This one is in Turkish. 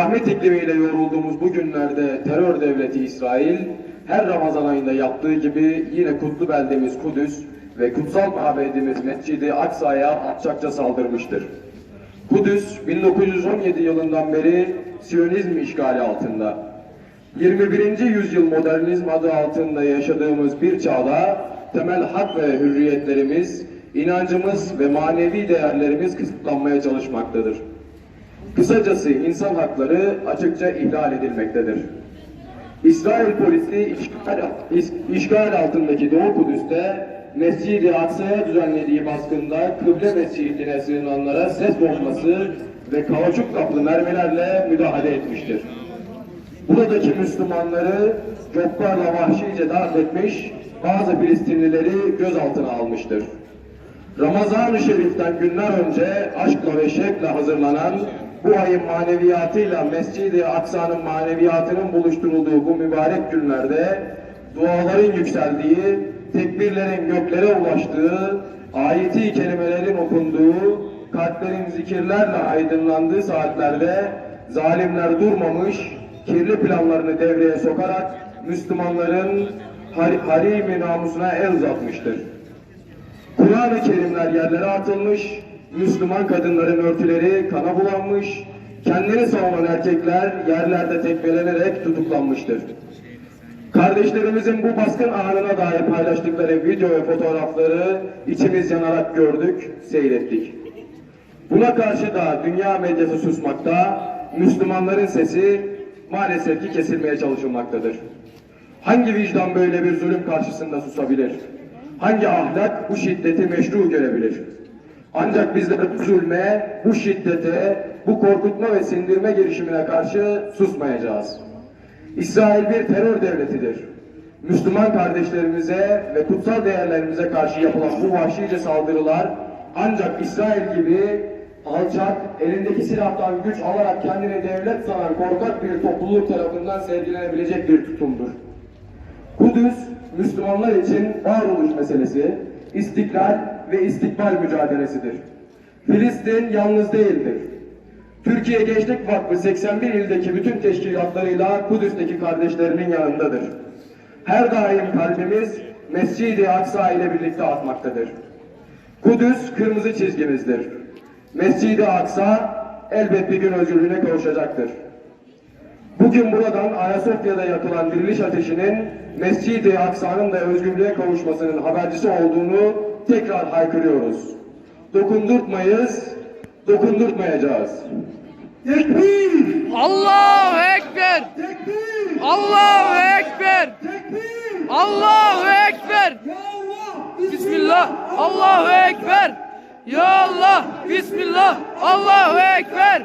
Rahmet iklimiyle yorulduğumuz bu günlerde terör devleti İsrail her Ramazan ayında yaptığı gibi yine kutlu beldemiz Kudüs ve kutsal mabedimiz Mescid-i Aksa'ya alçakça saldırmıştır. Kudüs 1917 yılından beri Siyonizm işgali altında. 21. yüzyıl modernizm adı altında yaşadığımız bir çağda temel hak ve hürriyetlerimiz, inancımız ve manevi değerlerimiz kısıtlanmaya çalışmaktadır. Kısacası insan hakları açıkça ihlal edilmektedir. İsrail polisi işgal, altındaki Doğu Kudüs'te Mescid-i Aksa'ya düzenlediği baskında kıble mescidine sığınanlara ses bombası ve kauçuk kaplı mermilerle müdahale etmiştir. Buradaki Müslümanları coplarla vahşice darp etmiş, bazı Filistinlileri gözaltına almıştır. Ramazan-ı Şerif'ten günler önce aşkla ve şevkle hazırlanan bu ayın maneviyatıyla Mescid-i Aksa'nın maneviyatının buluşturulduğu bu mübarek günlerde duaların yükseldiği, tekbirlerin göklere ulaştığı, ayeti kelimelerin okunduğu, kalplerin zikirlerle aydınlandığı saatlerde zalimler durmamış, kirli planlarını devreye sokarak Müslümanların har- harimi namusuna el uzatmıştır. Kur'an-ı Kerimler yerlere atılmış, Müslüman kadınların örtüleri kana bulanmış, kendini savunan erkekler yerlerde tekmelenerek tutuklanmıştır. Kardeşlerimizin bu baskın anına dair paylaştıkları video ve fotoğrafları içimiz yanarak gördük, seyrettik. Buna karşı da dünya medyası susmakta, Müslümanların sesi maalesef ki kesilmeye çalışılmaktadır. Hangi vicdan böyle bir zulüm karşısında susabilir? Hangi ahlak bu şiddeti meşru görebilir? Ancak bizler bu zulme, bu şiddete, bu korkutma ve sindirme girişimine karşı susmayacağız. İsrail bir terör devletidir. Müslüman kardeşlerimize ve kutsal değerlerimize karşı yapılan bu vahşice saldırılar ancak İsrail gibi alçak, elindeki silahtan güç alarak kendini devlet sanan korkak bir topluluk tarafından sergilenebilecek bir tutumdur. Kudüs, Müslümanlar için varoluş meselesi, istiklal ve istikbal mücadelesidir. Filistin yalnız değildir. Türkiye Gençlik Vakfı 81 ildeki bütün teşkilatlarıyla Kudüs'teki kardeşlerinin yanındadır. Her daim kalbimiz Mescid-i Aksa ile birlikte atmaktadır. Kudüs kırmızı çizgimizdir. Mescid-i Aksa elbet bir gün özgürlüğüne kavuşacaktır. Bugün buradan Ayasofya'da yakılan diriliş ateşinin Mescid-i Aksa'nın da özgürlüğe kavuşmasının habercisi olduğunu tekrar haykırıyoruz. Dokundurtmayız, dokundurtmayacağız. Tekbir! Allahu Ekber! Tekbir! Allahu Ekber! Tekbir! Allahu Ekber! Ya Allah! Bismillah! Allahu Ekber! Ya Allah! Bismillah! Allahu Ekber!